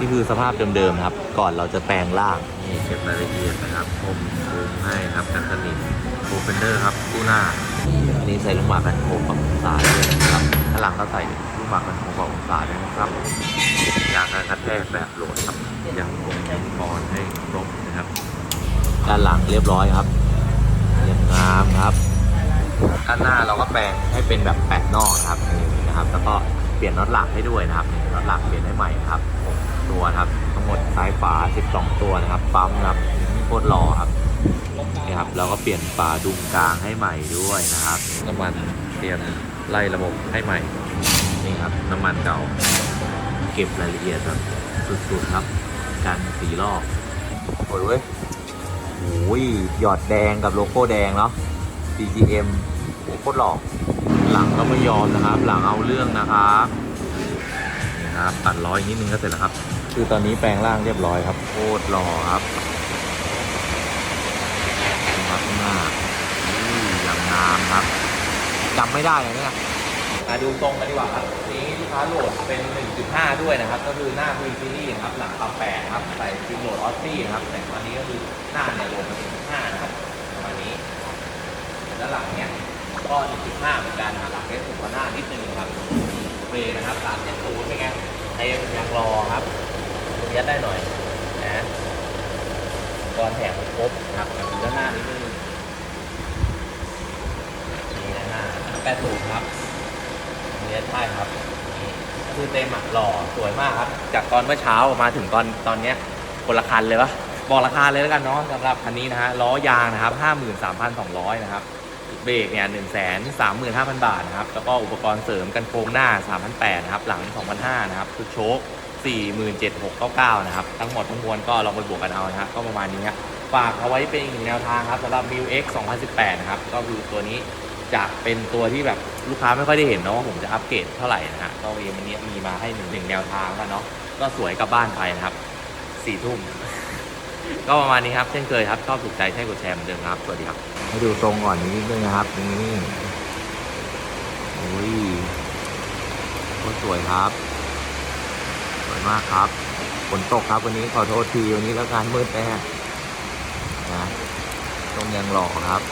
นี่คือสภาพเดิมๆครับ ก่อนเราจะแปลงร่างนี่เก็บรายละเอียดนะครับผมซูมให้ครับกันสนิทโปรเฟนเดอร์ครับกู้หน้าอันนี้ใส่ลูกหมากกันโคกับองศาด้วยนะครับข้างหลังก็ใส่ลูกหมากกันโคกับองศาด้วยนะครับยางกันกระแทกแบบโหลดครับยังคงบอลให้ครบนะครับด้านหลังเรียบร้อยครับเรียบงามครับด้านหน้าเราก็แปลงให้เป็นแบบแปดนอกนะครับนี่นะครับ แล้วก็เปลี่ยนน็อตหลักให้ด้วยนะครับนี่น็อตหลักเปลี่ยนให้ใหม่ครับหกตัว นะครับ ทั้งหมดซ้ายฝา12 ตัวนะครับ ปั๊มนะครับโคตรหล่อครับนี่ครับเราก็เปลี่ยนฝาดุมกลางให้ใหม่ด้วยนะครับน้ำมันเตรียมไล่ระบบให้ใหม่นี่ครับน้ำมันเก่า เก็บรายละเอียดแบบสุดๆครับกันสีรอบโอ้ยเว้ยโอ้ยหยอดแดงกับโลโก้แดงเนาะ DGM โอ้โหโคตรหล่อหลังก็ไม่ยอมนะครับ หลังเอาเรื่องนะครับ นี่ครับ ตัดร้อยนิดนึงก็เสร็จแล้วครับ คือตอนนี้แปลงร่างเรียบร้อยครับโคตรหล่อครับนี่ครับข้างหน้าอุ้ยอย่างงามครับจำไม่ได้เลยเนี่ยมาดูตรงกันดีกว่าครับนี้ลูกค้าโหลดเป็น 1.5 ด้วยนะครับ ก็คือหน้า V Series นะครับหลังปรับแปดครับใส่ซิมโหลดออสซี่นะครับแต่ตอนนี้ก็คือหน้าเนี่ยโหลดเป็น1.5นะครับประมาณนี้แล้วหลังเนี่ยก็ 1.5 เหมือนกันนะหลังเล็กสุดกว่าหน้านิดนึงครับเบรกนะครับตามเจ็ดศูนย์เป็นไงเต็มยังรอครับัดได้หน่อยนะก่อนแถมครบครับแบบด้านหน้านิดนึงนี่ด้านหน้าแปดศูนย์ครับนี่ใช่ครับนี่คือเต็มอะหล่อสวยมากครับ จากตอนเมื่อเช้ามาถึงตอนตอนเนี้ยคนละคันเลยปะบอกราคาเลยแล้วกันเนาะสำหรับคันนี้นะฮะล้อยางนะครับ53,200นะครับเบรกเนี่ยหนึ่งแสนสามหมื่นห้าพันบาทนะครับ แล้วก็อุปกรณ์เสริมกันโค้งหน้าสามพันแปดนะครับ หลังสองพันห้านะครับชุดโชค สี่หมื่นเจ็ดหกเก้าเก้านะครับ ทั้งหมดทั้งมวลก็ลองไปบวกกันเอานะฮะก็ประมาณนี้ครฝากเอาไว้เป็นอีกหนึ่งแนวทางครับสำหรับ m i u X 2018 นะครับ ก็คือตัวนี้จะเป็นตัวที่แบบลูกค้าไม่ค่อยได้เห็นเนาะว่าผมจะอัปเกรดเท่าไหร่นะฮะก็วันนี้มีมาให้หนึ่งหนึ่งแนวทางแล้วเนาะก็สวยกลับบ้านไปนะครับสี่ทุ่มก็ประมาณนี้ครับ เช่นเคยครับชอบถูกใจใช้กดแชร์เหมือนเดิมครับ สวัสดีครับ ให้ดูตรงก่อนนิดนึงนะครับนี่โอ้ยโคตรสวยครับ มากครับฝนตกครับวันนี้ขอโทษทีวันนี้แล้วการมืดแปฮะนะต้องยังหล่อครับ